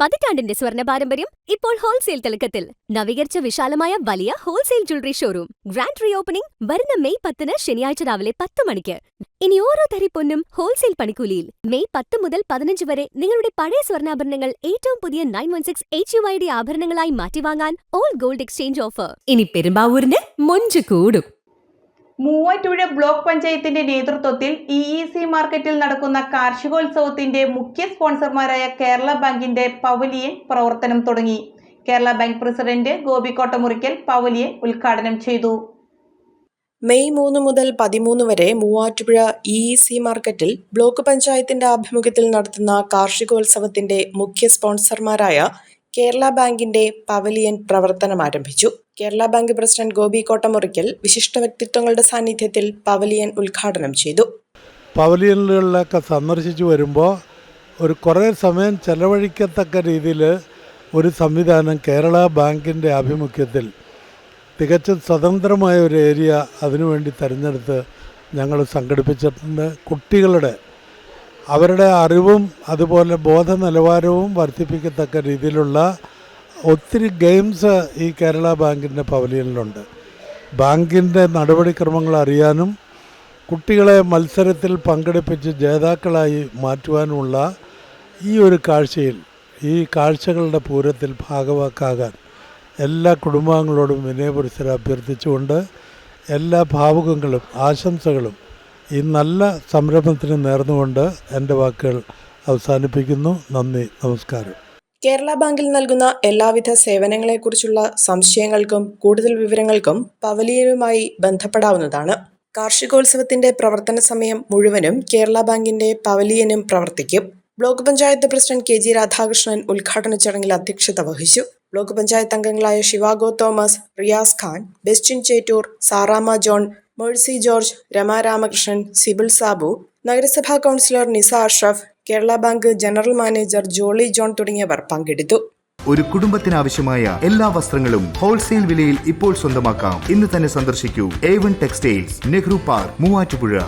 പതിറ്റാണ്ടിന്റെ സ്വർണ പാരമ്പര്യം ഇപ്പോൾ ഹോൾസെയിൽ തിളക്കത്തിൽ. നവീകരിച്ച വിശാലമായ വലിയ wholesale jewellery showroom. Grand reopening വരുന്ന മെയ് പത്തിന് ശനിയാഴ്ച രാവിലെ പത്ത് മണിക്ക്. ഇനി ഓരോ തരി പൊന്നും ഹോൾസെയിൽ പണിക്കൂലിയിൽ. മെയ് പത്ത് മുതൽ പതിനഞ്ച് വരെ നിങ്ങളുടെ പഴയ സ്വർണാഭരണങ്ങൾ ഏറ്റവും പുതിയ nine one six H U I D ആഭരണങ്ങളായി മാറ്റി വാങ്ങാൻ ഓൾ ഗോൾഡ് എക്സ്ചേഞ്ച് ഓഫർ. ഇനി പെരുമ്പാവൂരിന് മൊഞ്ച് കൂടും. മൂവാറ്റുപുഴ ബ്ലോക്ക് പഞ്ചായത്തിന്റെ നേതൃത്വത്തിൽ ഇ ഇ സി മാർക്കറ്റിൽ നടക്കുന്ന കാർഷികോത്സവത്തിന്റെ മുഖ്യ സ്പോൺസർമാരായ കേരള ബാങ്കിന്റെ പവലിയൻ പ്രവർത്തനം തുടങ്ങി. Kerala bank president Gopi Kottamurikkal pavilion ഉദ്ഘാടനം ചെയ്തു. മെയ് മൂന്ന് മുതൽ പതിമൂന്ന് വരെ മൂവാറ്റുപുഴ ഇ ഇ സി മാർക്കറ്റിൽ ബ്ലോക്ക് പഞ്ചായത്തിന്റെ ആഭിമുഖ്യത്തിൽ നടത്തുന്ന കാർഷികോത്സവത്തിന്റെ മുഖ്യ സ്പോൺസർമാരായ കേരള ബാങ്കിന്റെ പവലിയൻ പ്രവർത്തനം ആരംഭിച്ചു. കേരള ബാങ്ക് പ്രസിഡന്റ് ഗോപി കോട്ടമുറിക്കൽ വിശിഷ്ട വ്യക്തിത്വങ്ങളുടെ സാന്നിധ്യത്തിൽ പവലിയൻ ഉദ്ഘാടനം ചെയ്തു. പവലിയനുകളിലൊക്കെ സന്ദർശിച്ചു വരുമ്പോൾ ഒരു കുറേ സമയം ചെലവഴിക്കത്തക്ക രീതിയിൽ ഒരു സംവിധാനം കേരള ബാങ്കിന്റെ ആഭിമുഖ്യത്തിൽ തികച്ചും സ്വതന്ത്രമായ ഒരു ഏരിയ അതിനുവേണ്ടി തിരഞ്ഞെടുത്ത് ഞങ്ങൾ സംഘടിപ്പിച്ചിട്ടുണ്ട്. കുട്ടികളുടെ അവരുടെ അറിവും അതുപോലെ ബോധ നിലവാരവും വർദ്ധിപ്പിക്കത്തക്ക രീതിയിലുള്ള ഒത്തിരി ഗെയിംസ് ഈ കേരള ബാങ്കിന്റെ പവലിയനിലുണ്ട്. ബാങ്കിന്റെ നടപടിക്രമങ്ങൾ അറിയാനും കുട്ടികളെ മത്സരത്തിൽ പങ്കെടുപ്പിച്ച് ജേതാക്കളായി മാറ്റുവാനുമുള്ള ഈ ഒരു കാഴ്ചയിൽ ഈ കാഴ്ചകളുടെ പൂരത്തിൽ ഭാഗവാക്കാകാൻ എല്ലാ കുടുംബാംഗങ്ങളോടും വിനയപുരസരം അഭ്യർത്ഥിച്ചുകൊണ്ട് എല്ലാ ഭാവുകങ്ങളും ആശംസകളും ഈ നല്ല സംരംഭത്തിന് നേർന്നുകൊണ്ട് എന്റെ വാക്കുകൾ അവസാനിപ്പിക്കുന്നു. നന്ദി നമസ്കാരം. കേരള ബാങ്കിൽ നൽകുന്ന എല്ലാവിധ സേവനങ്ങളെക്കുറിച്ചുള്ള സംശയങ്ങൾക്കും കൂടുതൽ വിവരങ്ങൾക്കും പവലിയനുമായി ബന്ധപ്പെടാവുന്നതാണ്. കാർഷികോത്സവത്തിന്റെ പ്രവർത്തന സമയം മുഴുവനും കേരള ബാങ്കിന്റെ പവലിയനും പ്രവർത്തിക്കും. Block panchayat president K G Radhakrishnan ഉദ്ഘാടന ചടങ്ങിൽ അധ്യക്ഷത വഹിച്ചു. ബ്ലോക്ക് പഞ്ചായത്ത് അംഗങ്ങളായ Shivago Thomas Riyas Khan Bestin Chettoor Sarama John Mercy George Rama Ramakrishnan Sibil Sabu നഗരസഭാ councillor Nisa Ashraf Kerala bank general manager Jolly John തുടങ്ങിയവർ പങ്കെടുത്തു. ഒരു കുടുംബത്തിനാവശ്യമായ എല്ലാ വസ്ത്രങ്ങളും ഹോൾസെയിൽ വിലയിൽ ഇപ്പോൾ സ്വന്തമാക്കാം. ഇന്ന് തന്നെ സന്ദർശിക്കൂ. A one textiles Nehru park Muvattupuzha.